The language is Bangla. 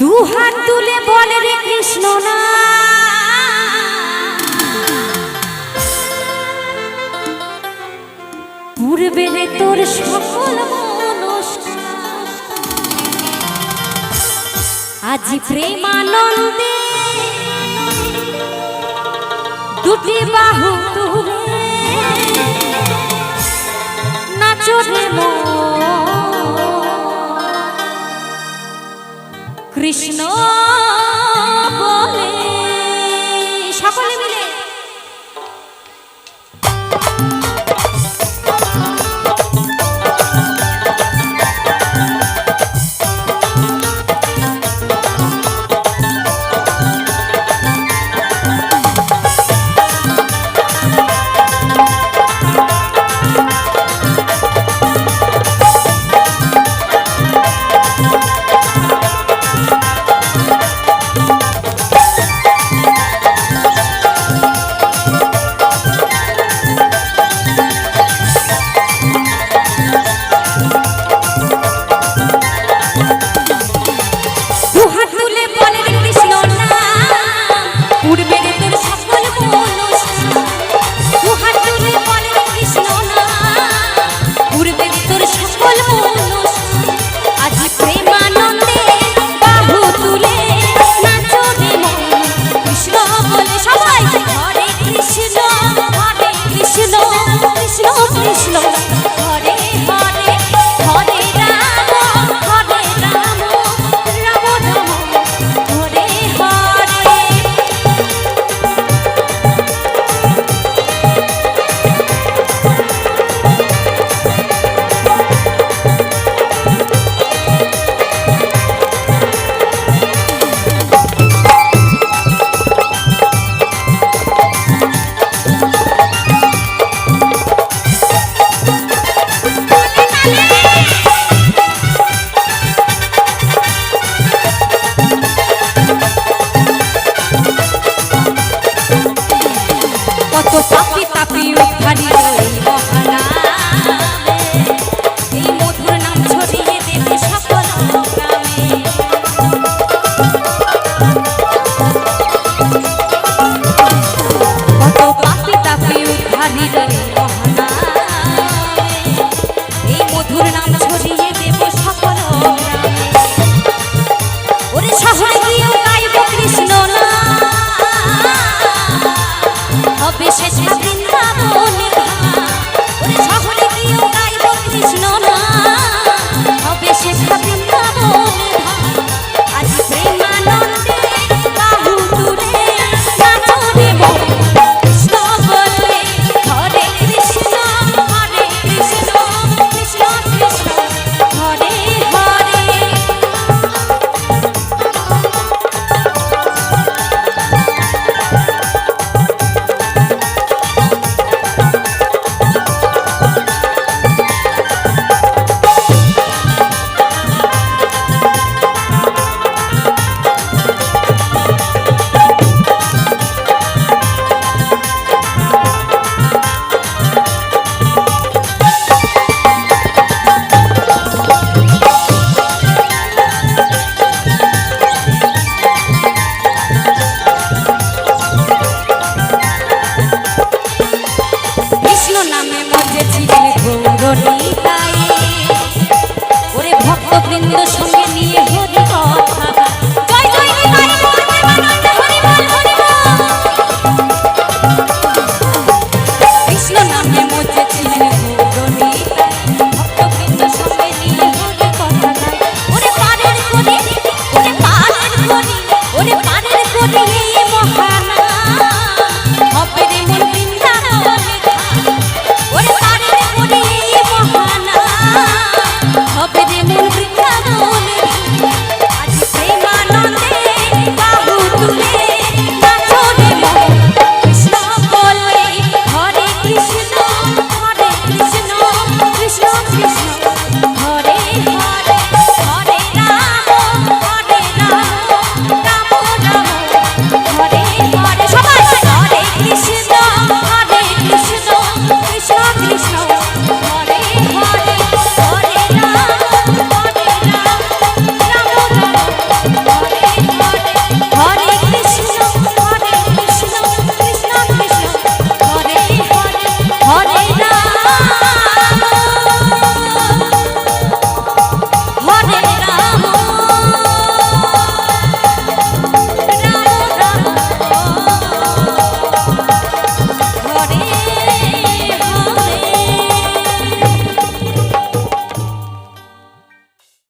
দু তুলে বলে রে কৃষ্ণ না। পূর্বে রে তোর সকল আজি প্রেমানন্দে দুটি বাহু তুলে Krishna I'll be the moon.